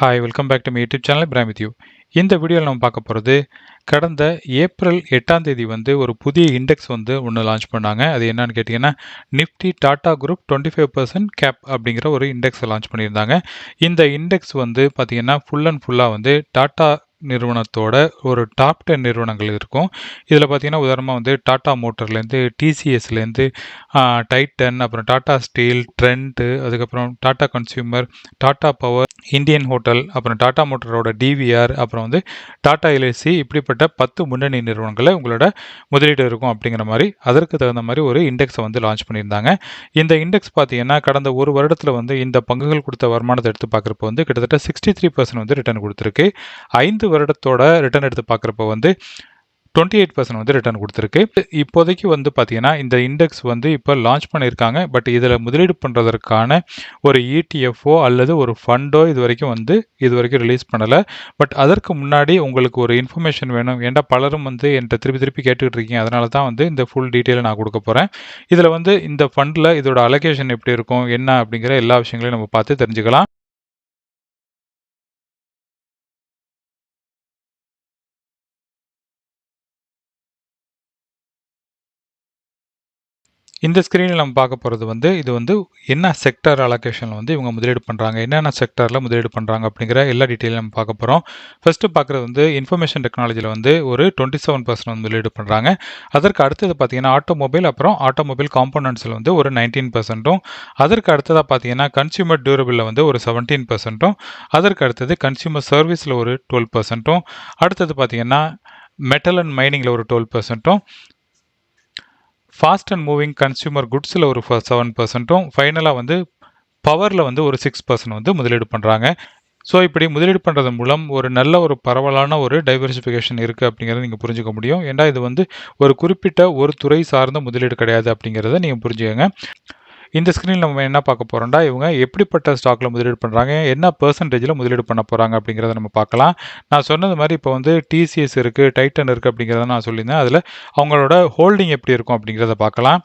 Hi welcome back to my YouTube channel from with you இந்த வீடியோவில் நம்ம பார்க்க போகிறது கடந்த ஏப்ரல் எட்டாம் தேதி வந்து ஒரு புதிய இண்டெக்ஸ் வந்து ஒன்று லான்ச் பண்ணாங்க. அது என்னன்னு கேட்டிங்கன்னா Nifty Tata group twenty five percent cap அப்படிங்கிற ஒரு இண்டெக்ஸை லான்ச் பண்ணியிருந்தாங்க. இந்த இண்டெக்ஸ் வந்து பார்த்திங்கன்னா ஃபுல் அண்ட் ஃபுல்லாக வந்து டாடா நிறுவனத்தோட ஒரு டாப் டென் நிறுவனங்கள் இருக்கும். இதில் பார்த்தீங்கன்னா உதாரணமாக வந்து டாடா மோட்டர்லேருந்து டிசிஎஸ்லேருந்து டைட்டன் அப்புறம் டாடா ஸ்டீல் ட்ரெண்ட்டு அதுக்கப்புறம் Tata consumer Tata power Indian hotel அப்புறம் டாடா மோட்டரோட டிவிஆர் அப்புறம் வந்து டாடா எல்ஐசி இப்படிப்பட்ட பத்து முன்னணி நிறுவனங்களை உங்களோட முதலீடு இருக்கும் அப்படிங்கிற மாதிரி அதற்கு தகுந்த மாதிரி ஒரு இண்டெக்ஸை வந்து லான்ச் பண்ணியிருந்தாங்க. இந்த இண்டெக்ஸ் பார்த்தீங்கன்னா கடந்த ஒரு வருடத்தில் வந்து இந்த பங்குகள் கொடுத்த வருமானத்தை எடுத்து பார்க்குறப்ப வந்து கிட்டத்தட்ட சிக்ஸ்டி த்ரீ பர்சன்ட் வந்து ரிட்டர்ன் கொடுத்துருக்கு. ஐந்து வருடத்தோட ரிட்டர்ன் எடுத்து பார்க்குறப்ப வந்து டுவெண்ட்டி எயிட் பர்சன்ட் வந்து ரிட்டர்ன் கொடுத்துருக்கு. இப்போதைக்கு வந்து பார்த்தீங்கன்னா இந்த இண்டெக்ஸ் வந்து இப்போ லான்ச் பண்ணியிருக்காங்க. பட் இதில் முதலீடு பண்ணுறதற்கான ஒரு இடிஎஃப்ஓ அல்லது ஒரு ஃபண்டோ இது வரைக்கும் வந்து இது வரைக்கும் ரிலீஸ் பண்ணலை. பட் அதற்கு முன்னாடி உங்களுக்கு ஒரு இன்ஃபர்மேஷன் வேணும். ஏன்டா பலரும் வந்து என்கிட்ட திருப்பி திருப்பி கேட்டுக்கிட்டு இருக்கீங்க. அதனால தான் வந்து இந்த ஃபுல் டீட்டெயிலை நான் கொடுக்க போகிறேன் இதில் வந்து இந்த ஃபண்டில் இதோட அலோகேஷன் எப்படி இருக்கும் என்ன அப்படிங்கிற எல்லா விஷயங்களையும் நம்ம பார்த்து தெரிஞ்சுக்கலாம். இந்த ஸ்க்ரீனில் நம்ம பார்க்க போகிறது வந்து இது வந்து என்ன செக்டர் அலோகேஷனில் வந்து இவங்க முதலீடு பண்ணுறாங்க என்னென்ன செக்டரில் முதலீடு பண்ணுறாங்க அப்படிங்கிற எல்லா டீட்டெயிலும் நம்ம பார்க்க போகிறோம் ஃபஸ்ட்டு பார்க்குறது வந்து இன்ஃபர்மேஷன் டெக்னாலஜியில் வந்து ஒரு டுவெண்ட்டி செவன் பர்சன்ட் வந்து முதலீடு பண்ணுறாங்க அதற்கு அடுத்தது பார்த்தீங்கன்னா ஆட்டோமொபைல் அப்புறம் ஆட்டோமொபைல் காம்போனன்ட்ஸில் வந்து ஒரு நைன்டீன் பர்சன்ட்டும் அதற்கு அடுத்ததாக பார்த்தீங்கன்னா கன்சியூமர் டியூரபிளில் வந்து ஒரு செவன்டீன் பர்சன்ட்டும் அதற்கு அடுத்தது கன்சியூமர் சர்வீஸில் ஒரு டுவெல் பர்சன்ட்டும் அடுத்தது பார்த்தீங்கன்னா மெட்டல் அண்ட் மைனிங்கில் ஒரு டுவெல் பர்சன்ட்டும் ஃபாஸ்ட் அண்ட் மூவிங் கன்சியூமர் குட்ஸில் ஒரு செவன் பர்சன்ட்டும் ஃபைனலாக வந்து பவரில் வந்து ஒரு சிக்ஸ் பர்சன்ட் வந்து முதலீடு பண்ணுறாங்க ஸோ இப்படி முதலீடு பண்ணுறது மூலம் ஒரு நல்ல ஒரு பரவலான ஒரு டைவர்சிஃபிகேஷன் இருக்குது அப்படிங்கிறத நீங்கள் புரிஞ்சுக்க முடியும். ஏன்னா இது வந்து ஒரு குறிப்பிட்ட ஒரு துறை சார்ந்த முதலீடு கிடையாது அப்படிங்கிறத நீங்கள் புரிஞ்சுக்கோங்க. இந்த ஸ்க்ரீனில் நம்ம என்ன பார்க்க போகிறோம்டா இவங்க எப்படிப்பட்ட ஸ்டாக்கில் முதலீடு பண்ணுறாங்க என்ன பர்சன்டேஜில் முதலீடு பண்ண போகிறாங்க அப்படிங்கிறத நம்ம பார்க்கலாம். நான் சொன்னது மாதிரி இப்போ வந்து டிசிஎஸ் இருக்குது டைட்டன் இருக்குது அப்படிங்கிறத நான் சொல்லியிருந்தேன். அதில் அவங்களோட ஹோல்டிங் எப்படி இருக்கும் அப்படிங்கிறத பார்க்கலாம்.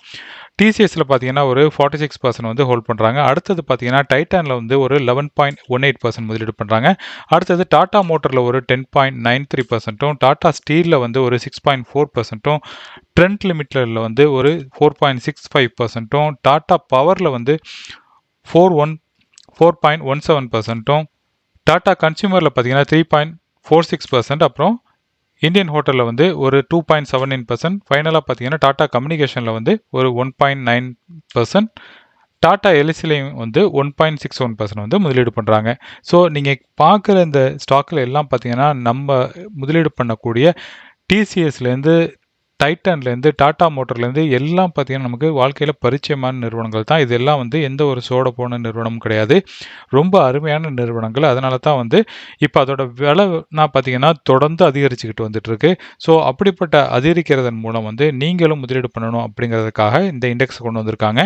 டிசிஎஸில் பார்த்தீங்கன்னா ஒரு ஃபார்ட்டி சிக்ஸ் பர்சன்ட் வந்து ஹோல்ட் பண்ணுறாங்க அடுத்தது பார்த்தீங்கன்னா டைட்டானில் வந்து ஒரு eleven point one eight percent முதலீடு பண்ணுறாங்க அடுத்தது டாடா மோட்டரில் ஒரு டென் பாயிண்ட் நைன் த்ரீ பர்சன்ட்டும் டாடா ஸ்டீலில் வந்து ஒரு சிக்ஸ் பாயிண்ட் ஃபோர் பர்சன்ட்டும் ட்ரெண்ட் லிமிட்டில் வந்து ஒரு ஃபோர் பாயிண்ட் சிக்ஸ் ஃபைவ் பர்சன்ட்டும் டாடா பவரில் வந்து four one four point one seven பர்சன்ட்டும் Tata கன்சியூமரில் பார்த்தீங்கன்னா three point four six percent அப்புறம் இந்தியன் ஹோட்டலில் வந்து ஒரு two point seven nine percent ஃபைனலாக பார்த்தீங்கன்னா டாட்டா கம்யூனிகேஷனில் வந்து ஒரு one point nine percent Tata எலிசிலையும் வந்து one point six one percent வந்து முதலீடு பண்ணுறாங்க ஸோ நீங்கள் பார்க்குற இந்த ஸ்டாக்கில் எல்லாம் பார்த்தீங்கன்னா நம்ம முதலீடு பண்ணக்கூடிய டிசிஎஸ்லேருந்து டைட்டன்லேருந்து டாடா மோட்டர்லேருந்து எல்லாம் பார்த்தீங்கன்னா நமக்கு வாழ்க்கையில் பரிச்சயமான நிறுவனங்கள் தான். இதெல்லாம் வந்து எந்த ஒரு சோட போன நிறுவனமும் கிடையாது. ரொம்ப அருமையான நிறுவனங்கள். அதனால தான் வந்து இப்போ அதோட விலைனா நான் பார்த்தீங்கன்னா தொடர்ந்து அதிகரிச்சுக்கிட்டு வந்துட்டுருக்கு. ஸோ அப்படிப்பட்ட அதிகரிக்கிறதன் மூலம் வந்து நீங்களும் முதலீடு பண்ணணும் அப்படிங்கிறதுக்காக இந்த இண்டெக்ஸ் கொண்டு வந்திருக்காங்க.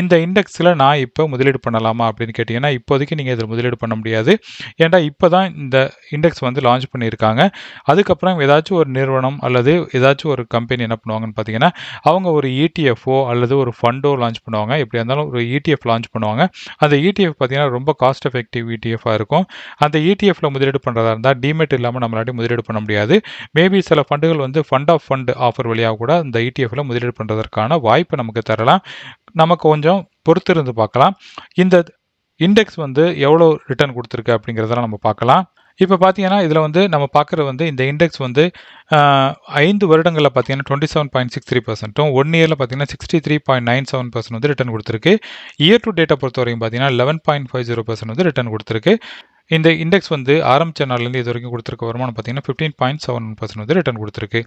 இந்த இண்டெக்ஸில் நான் இப்போ முதலீடு பண்ணலாமா அப்படின்னு கேட்டிங்கன்னா இப்போதைக்கு நீங்கள் இதில் முதலீடு பண்ண முடியாது. ஏன்டா இப்போ தான் இந்த இண்டெக்ஸ் வந்து லான்ச் பண்ணியிருக்காங்க. அதுக்கப்புறம் ஏதாச்சும் ஒரு நிறுவனம் அல்லது ஏதாச்சும் ஒரு கம்பெனி என்ன பண்ணுவாங்கன்னு பார்த்தீங்கன்னா அவங்க ஒரு இடிஎஃப்ஓ அல்லது ஒரு ஃபண்டோ லான்ச் பண்ணுவாங்க. எப்படி இருந்தாலும் ஒரு இடிஎஃப் லான்ச் பண்ணுவாங்க. அந்த இடிஎஃப் பார்த்தீங்கன்னா ரொம்ப காஸ்ட் எஃபெக்டிவ் இடிஎஃபாக இருக்கும். அந்த இடிஎஃப்ல முதலீடு பண்ணுறதா இருந்தால் டிமெட் இல்லாமல் நம்மளாட்டி முதலீடு பண்ண முடியாது. மேபி சில ஃபண்டுகள் வந்து ஃபண்ட் ஆஃப் ஃபண்ட் ஆஃபர் வழியாக கூட அந்த இடிஎஃப்ல முதலீடு பண்ணுறதற்கான வாய்ப்பு நமக்கு தரலாம். நமக்கு கொஞ்சம் பொறுத்திருந்து பார்க்கலாம். இந்த இண்டெக்ஸ் வந்து எவ்வளோ ரிட்டர்ன் கொடுத்துருக்கு அப்படிங்கிறதெல்லாம் நம்ம பார்க்கலாம். இப்போ பார்த்தீங்கன்னா இதில் வந்து நம்ம பார்க்குறது வந்து இந்த இண்டெக்ஸ் வந்து ஐந்து வருடங்களில் பார்த்தீங்கன்னா twenty seven point six three பர்சன்ட்டும் one இயரில் பார்த்தீங்கன்னா sixty three point nine seven percent வந்து ரிட்டர்ன் கொடுத்துருக்கு. இயர் டு டேட்டை பொறுத்த வரைக்கும் பார்த்தீங்கன்னா eleven point five zero percent வந்து ரிட்டர்ன் கொடுத்துருக்கு. இந்த இண்டெக்ஸ் வந்து ஆரம்பிச்ச நாள்லேருந்து இது வரைக்கும் கொடுத்துருக்க வருமானம் பார்த்தீங்கன்னா ஃபிஃப்டீன் பாயிண்ட் செவன் பர்சன்ட் வந்து ரிட்டர்ன் கொடுத்துருக்கு.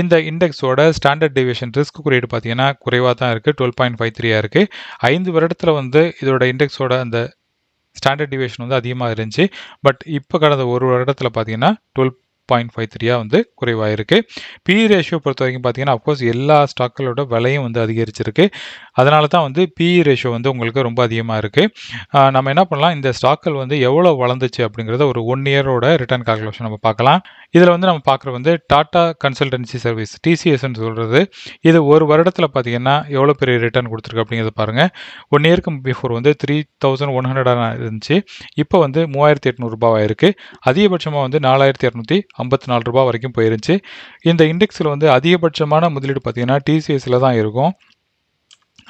இந்த இண்டெக்ஸோட ஸ்டாண்டர்ட் டிவிஷன் ரிஸ்க் குறியீடு பார்த்தீங்கன்னா குறைவாக தான் இருக்குது டுவெல் பாயிண்ட் ஃபைவ் த்ரீயாக இருக்குது ஐந்து வருடத்தில் வந்து இதோட இண்டெக்ஸோட அந்த ஸ்டாண்டர்ட் டிவியேஷன் வந்து அதிகமாக இருந்துச்சு. பட் இப்போ கடந்த ஒரு வருடத்தில் பார்த்தீங்கன்னா டுவெல் பாயிண்ட் ஃபைவ் த்ரீயாக வந்து குறைவாயிருக்கு. பி ரேஷியோ பொறுத்த வரைக்கும் பார்த்தீங்கன்னா அஃப்கோர்ஸ் எல்லா ஸ்டாக்களோட விலையும் வந்து அதிகரிச்சிருக்கு. அதனால தான் வந்து பிஇ ரேஷியோ வந்து உங்களுக்கு ரொம்ப அதிகமாக இருக்குது நம்ம என்ன பண்ணலாம்? இந்த ஸ்டாக்கள் வந்து எவ்வளோ வளர்ந்துச்சு அப்படிங்கிறத ஒரு ஒன் இயரோட ரிட்டர்ன் கால்குலேஷன் நம்ம பார்க்கலாம். இதில் வந்து நம்ம பார்க்குறது வந்து டாடா கன்சல்டன்சி சர்வீஸ் டிசிஎஸ்ன்னு சொல்கிறது இது ஒரு வருடத்தில் பார்த்தீங்கன்னா எவ்வளோ பெரிய ரிட்டர்ன் கொடுத்துருக்கு அப்படிங்கிறத பாருங்கள் ஒன் இயருக்கு பிஃபோர் வந்து த்ரீ தௌசண்ட் ஒன் ஹண்ட்ரடாக இருந்துச்சு. இப்போ வந்து மூவாயிரத்தி எட்நூறுபாவாக இருக்குது அதிகபட்சமாக வந்து நாலாயிரத்தி இரநூத்தி ஐம்பத்தி நாலு ரூபா வரைக்கும் போயிருந்துச்சு. இந்த இண்டெக்ஸில் வந்து அதிகபட்சமான முதலீடு பார்த்தீங்கன்னா டிசிஎஸில் தான் இருக்கும்.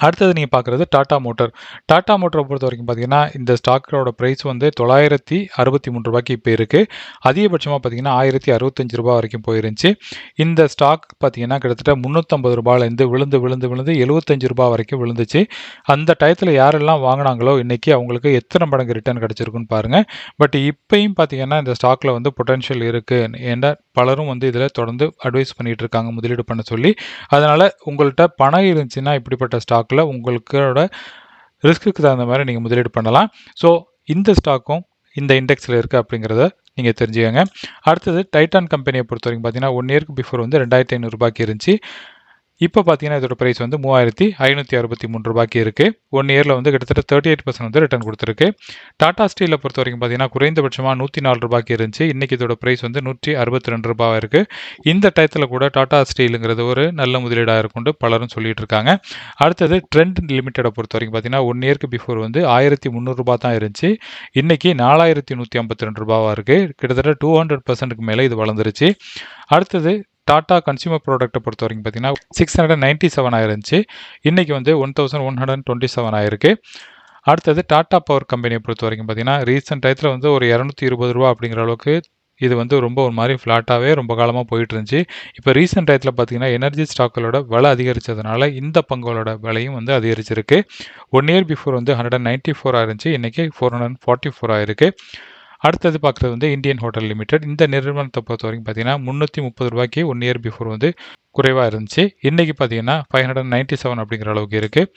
அடுத்தது நீங்கள் பார்க்குறது டாட்டா மோட்டர். டாட்டா மோட்டரை பொறுத்த வரைக்கும் பார்த்தீங்கன்னா இந்த ஸ்டாக்கோட ப்ரைஸ் வந்து தொள்ளாயிரத்தி அறுபத்தி மூணு ரூபாய்க்கு இப்போ இருக்குது அதிகபட்சமாக பார்த்தீங்கன்னா ஆயிரத்தி அறுபத்தஞ்சு ரூபா வரைக்கும் போயிருந்துச்சு. இந்த ஸ்டாக் பார்த்தீங்கன்னா கிட்டத்தட்ட முந்நூற்றம்பது ரூபாயிலேருந்து விழுந்து விழுந்து விழுந்து எழுபத்தஞ்சு ரூபா வரைக்கும் விழுந்துச்சு. அந்த டயத்தில் யாரெல்லாம் வாங்கினாங்களோ இன்றைக்கி அவங்களுக்கு எத்தனை மடங்கு ரிட்டர்ன் கிடச்சிருக்குன்னு பாருங்கள் பட் இப்போயும் பார்த்தீங்கன்னா இந்த ஸ்டாக்கில் வந்து பொட்டன்ஷியல் இருக்குது ஏன்னா பலரும் வந்து இதில் தொடர்ந்து அட்வைஸ் பண்ணிகிட்டு இருக்காங்க முதலீடு பண்ண சொல்லி. அதனால் உங்கள்கிட்ட பணம் இருந்துச்சுன்னா இப்படிப்பட்ட ஸ்டாக் ஸ்டாக்கில் உங்களுக்கோட ரிஸ்க்குக்கு தகுந்த மாதிரி நீங்கள் முதலீடு பண்ணலாம். ஸோ இந்த ஸ்டாக்கும் இந்த இண்டெக்ஸில் இருக்குது அப்படிங்கிறத நீங்கள் தெரிஞ்சுக்கோங்க. அடுத்தது டைட்டான் கம்பெனியை பொறுத்த வரைக்கும் பார்த்தீங்கன்னா ஒன் இயர்க்கு பிஃபோர் வந்து ரெண்டாயிரத்தி ஐநூறுரூபாய்க்கு இருந்துச்சு. இப்போ பார்த்தீங்கன்னா இதோட ப்ரைஸ் வந்து மூவாயிரத்தி ஐநூற்றி அறுபத்தி மூணு ரூபாய்க்கு இருக்குது ஒன் இயரில் வந்து கிட்டத்தட்ட தேர்ட்டி எயிட் பர்சன்ட் வந்து ரிட்டர்ன் கொடுத்துருக்கு. டாடா ஸ்டீலை பொறுத்த வரைக்கும் பார்த்தீங்கன்னா குறைந்தபட்சமாக நூற்றி நாலு ரூபாய்க்கு இருந்துச்சு. இன்றைக்கி இதோட ப்ரைஸ் வந்து நூற்றி அறுபத்தி ரெண்டு ரூபாய் இருக்குது இந்த டயத்தில் கூட டாடா ஸ்டீலுங்கிறது ஒரு நல்ல முதலீடாக இருக்கும்னு பலரும் சொல்லிட்டு இருக்காங்க. அடுத்தது ட்ரெண்ட் லிமிட்டடை பொறுத்த வரைக்கும் பார்த்தீங்கன்னா ஒன் இயர்க்கு பிஃபோர் வந்து ஆயிரத்தி முந்நூறுரூபா தான் இருந்துச்சு. இன்றைக்கி நாலாயிரத்தி நூற்றி ஐம்பத்தி ரெண்டு ரூபாவாக இருக்குது கிட்டத்தட்ட டூ ஹண்ட்ரட் பர்சன்ட்டுக்கு மேலே இது வளர்ந்துருச்சு. அடுத்தது டாடா கன்சியூமர் ப்ராடக்ட்டை பொறுத்த வரைக்கும் பார்த்தீங்கன்னா சிக்ஸ் ஹண்ட்ரட் நைன்ட்டி செவன் ஆயிருந்துச்சு. இன்றைக்கி வந்து one thousand one hundred twenty seven ஆயிருக்கு. அடுத்தது டாடா பவர் கம்பெனியை பொறுத்த வரைக்கும் பார்த்தீங்கன்னா ரீசெண்ட் டயத்தில் வந்து ஒரு இரநூத்தி இருபது ரூபா அப்படிங்கிற அளவுக்கு இது வந்து ரொம்ப ஒரு மாதிரி ஃப்ளாட்டாகவே ரொம்ப காலமாக போயிட்டு இருந்துச்சு இப்போ ரீசெண்ட் டயத்தில் பார்த்தீங்கன்னா எனர்ஜி ஸ்டாக்களோட விலை அதிகரித்ததுனால இந்த பங்குகளோட விலையும் வந்து அதிகரிச்சிருக்கு. ஒன் இயர் பிஃபோர் வந்து ஹண்ட்ரட் அண்ட் நைன்ட்டி ஃபோர் ஆயிருந்துச்சு. இன்றைக்கி ஃபோர் ஹண்ட்ரட் ஃபார்ட்டி ஃபோர் ஆயிருக்கு. அடுத்தது பார்க்குறது வந்து இந்தியன் ஹோட்டல் லிமிடெட். இந்த நிறுவனத்தை பொறுத்த வரைக்கும் பார்த்தீங்கன்னா முந்நூற்றி முப்பது ரூபாய்க்கு ஒன் இயர் பிஃபோர் வந்து குறைவாக இருந்துச்சு. இன்றைக்கி பார்த்தீங்கன்னா ஃபைவ் ஹண்ட்ரட் நைன்ட்டி செவன் அப்படிங்கிற அளவுக்கு இருக்குது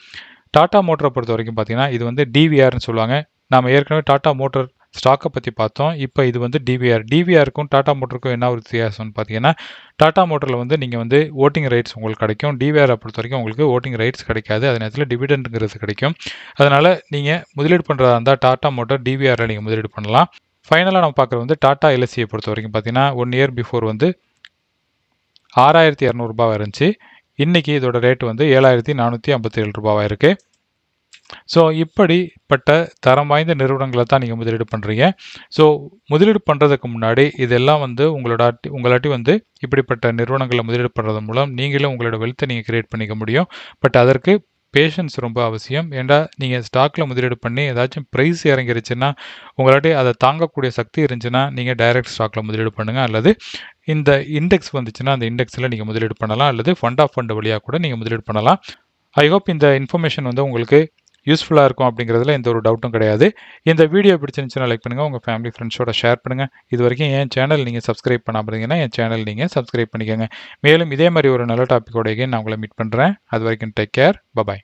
டாட்டா மோட்டரை பொறுத்த வரைக்கும் பார்த்தீங்கன்னா இது வந்து டிவிஆர்னு சொல்லுவாங்க. நம்ம ஏற்கனவே டாட்டா மோட்டர் ஸ்டாக்கை பற்றி பார்த்தோம். இப்போ இது வந்து டிவிஆர் டிவிஆருக்கும் டாட்டா மோட்டருக்கும் என்ன ஒரு வித்தியாசம்னு பார்த்தீங்கன்னா டாடா மோட்டரில் வந்து நீங்கள் வந்து ஓட்டிங் ரைட்ஸ் உங்களுக்கு கிடைக்கும். டிவிஆரை பொறுத்த வரைக்கும் உங்களுக்கு ஓட்டிங் ரைட்ஸ் கிடைக்காது. அதே நேரத்தில் டிவிடெண்டுங்கிறது கிடைக்கும். அதனால் நீங்கள் முதலீடு பண்ணுறதா இருந்தால் டாட்டா மோட்டர் டிவிஆரில் நீங்கள் முதலீடு பண்ணலாம். ஃபைனலாக நம்ம பார்க்குறது வந்து டாடா எல்எஸ்சியை பொறுத்த வரைக்கும் பார்த்தீங்கன்னா ஒன் இயர் பிஃபோர் வந்து ஆறாயிரத்தி இரநூறுபாவாக இருந்துச்சு. இன்றைக்கி இதோட ரேட் வந்து ஏழாயிரத்தி நானூற்றி ஐம்பத்தி ஏழு ரூபாவாக இருக்குது ஸோ இப்படிப்பட்ட தரம் வாய்ந்த நிறுவனங்களை தான் நீங்கள் முதலீடு பண்ணுறீங்க ஸோ முதலீடு பண்ணுறதுக்கு முன்னாடி இதெல்லாம் வந்து உங்களோட உங்களாட்டி வந்து இப்படிப்பட்ட நிறுவனங்களை முதலீடு பண்ணுறது மூலம் நீங்களும் உங்களோட வெல்த்தை நீங்கள் கிரியேட் பண்ணிக்க முடியும். பட் அதற்கு பேஷன்ஸ் ரொம்ப அவசியம். ஏன்டா நீங்கள் ஸ்டாக்கில் முதலீடு பண்ணி ஏதாச்சும் ப்ரைஸ் இறங்கிருச்சுன்னா உங்களாட்டி அதை தாங்கக்கூடிய சக்தி இருந்துச்சுன்னா நீங்கள் டைரக்ட் ஸ்டாக்கில் முதலீடு பண்ணுங்கள் அல்லது இந்த இண்டெக்ஸ் வந்துச்சுன்னா அந்த இண்டெக்ஸில் நீங்கள் முதலீடு பண்ணலாம். அல்லது ஃபண்ட் ஆஃப் ஃபண்ட் வழியாக கூட நீங்கள் முதலீடு பண்ணலாம். ஐ ஹோப் இந்த இன்ஃபர்மேஷன் வந்து உங்களுக்கு யூஸ்ஃபுல்லாக இருக்கும் அப்படிங்கிறதுல எந்த ஒரு டவுட்டும் கிடையாது. இந்த வீடியோ பிடிச்சிருந்துச்சுன்னா லைக் பண்ணுங்கள் உங்கள் ஃபேமிலி ஃப்ரெண்ட்ஸோட ஷேர் பண்ணுங்கள் இது வரைக்கும் என் சேனல் நீங்கள் சப்ஸ்கிரைப் பண்ணாமல் இருந்தீங்கன்னா என் சேனல் நீங்கள் சப்ஸ்கிரைப் பண்ணிக்கோங்க. மேலும் இதே மாதிரி ஒரு நல்ல டாப்பிக்கோட நான் உங்களை மீட் பண்ணுறேன் அது வரைக்கும் டேக் கேர் பபாய்